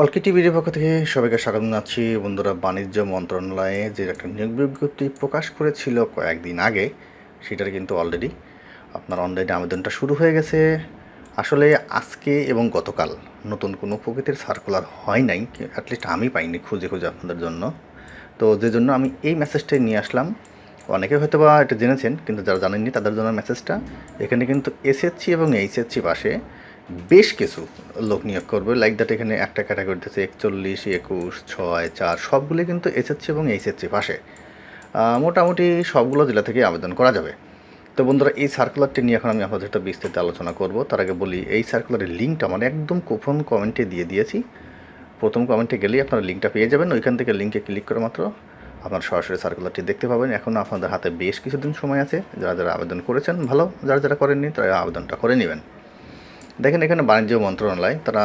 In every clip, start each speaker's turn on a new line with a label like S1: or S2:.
S1: অলকি টিভির পক্ষ থেকে সবাইকে স্বাগত জানাচ্ছি। বন্ধুরা, বাণিজ্য মন্ত্রণালয়ে যে একটা নিয়োগ বিজ্ঞপ্তি প্রকাশ করেছিল কয়েকদিন আগে, সেটার কিন্তু অলরেডি আপনার অনলাইনে আবেদনটা শুরু হয়ে গেছে। আসলে আজকে এবং গতকাল নতুন কোনো প্রকৃতির সার্কুলার হয় নাই অ্যাটলিস্ট আমি পাইনি খুঁজে খুঁজে আপনাদের জন্য। তো যে জন্য আমি এই মেসেজটাই নিয়ে আসলাম। অনেকে হয়তো বা এটা জেনেছেন, কিন্তু যারা জানেননি তাদের জন্য মেসেজটা এখানে কিন্তু এসএসসি এবং এইচএসসি পাশে বেশ কিছু লোক নিয়োগ করবে লাইক দ্যাট এখানে একটা ক্যাটাগরিতে আছে একচল্লিশ, একুশ, ছয়, চার সবগুলি কিন্তু এসএসসি এবং এইচএসসি পাশে। মোটামুটি সবগুলো জেলা থেকে আবেদন করা যাবে। তো বন্ধুরা, এই সার্কুলারটি নিয়ে এখন আমি আপনাদের একটা বিস্তারিত আলোচনা করব। তার আগে বলি, এই সার্কুলারের লিঙ্কটা মানে একদম কোপন কমেন্টে দিয়ে দিয়েছি। প্রথম কমেন্টে গেলেই আপনারা লিঙ্কটা পেয়ে যাবেন। ওইখান থেকে লিঙ্কে ক্লিক করে মাত্র আপনার সরাসরি সার্কুলারটি দেখতে পাবেন। এখন আপনাদের হাতে বেশ কিছুদিন সময় আছে। যারা যারা আবেদন করেছেন, ভালো। যারা যারা করেননি, তারা আবেদনটা করে নেবেন। দেখেন, এখানে বাণিজ্য মন্ত্রণালয়, তারা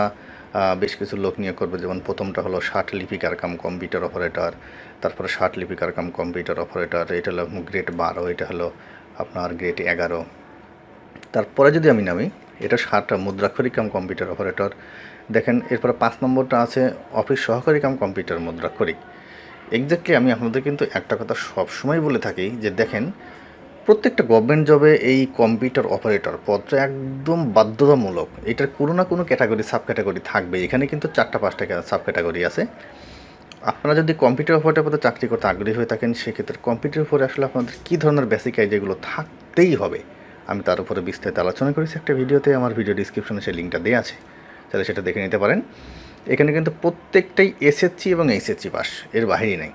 S1: বেশ কিছু লোক নিয়োগ করবে। যেমন প্রথমটা হলো ষাট লিপিকার কাম কম্পিউটার অপারেটর, তারপরে ষাট লিপিকার কাম কম্পিউটার অপারেটর, এটা হলো গ্রেড বারো, এটা হলো আপনার গ্রেড এগারো। তারপরে যদি আমি নামি, এটা ষাটটা মুদ্রাক্ষরিক কাম কম্পিউটার অপারেটর। দেখেন, এরপরে পাঁচ নম্বরটা আছে অফিস সহকারী কাম কম্পিউটার মুদ্রাক্ষরিক। এক্স্যাক্টলি আমি আপনাদের কিন্তু একটা কথা সবসময় বলে থাকি যে, দেখেন প্রত্যেকটা গভর্নমেন্ট জবে এই কম্পিউটার অপারেটর পদটা একদম বাধ্যতামূলক। এটার কোনো না কোনো ক্যাটাগরি সাব ক্যাটাগরি থাকবে এখানে কিন্তু চারটা পাঁচটা সাব ক্যাটাগরি আছে। আপনারা যদি কম্পিউটার অপারেটর পদে চাকরি করতে আগ্রহী হয়ে থাকেন, সেক্ষেত্রে কম্পিউটার উপরে আসলে আপনাদের কী ধরনের বেসিক আইডিয়াগুলো থাকতেই হবে, আমি তার উপরে বিস্তারিত আলোচনা করেছি। একটা ভিডিওতে আমার ভিডিও ডিসক্রিপশনে সেই লিঙ্কটা দেওয়া আছে। তাহলে সেটা দেখে নিতে পারেন। এখানে কিন্তু প্রত্যেকটাই এসএসসি এবং এইচএসসি পাস এর বাহিরে নেই।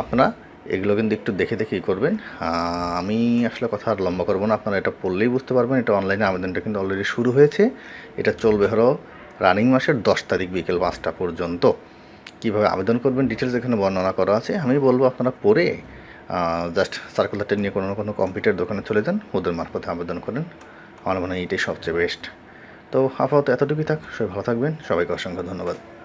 S1: আপনারা এগুলো কিন্তু একটু দেখে দেখেই করবেন। আমি আসলে কথা আর লম্বা করব না, আপনারা এটা পড়লেই বুঝতে পারবেন। এটা অনলাইনে আবেদনটা কিন্তু অলরেডি শুরু হয়েছে। এটা চলবে হলো রানিং মাসের দশ তারিখ বিকেল পাঁচটা পর্যন্ত। কীভাবে আবেদন করবেন ডিটেলস এখানে বর্ণনা করা আছে। আমি বলব আপনারা পড়ে জাস্ট সার্কুলারটা নিয়ে কোনো না কোনো কম্পিউটার দোকানে চলে যান, ওদের মারফতে আবেদন করেন। আমার মনে হয় এটাই সবচেয়ে বেস্ট তো আপাতত এতটুকুই থাক, সবাই ভালো থাকবেন। সবাইকে অসংখ্য ধন্যবাদ।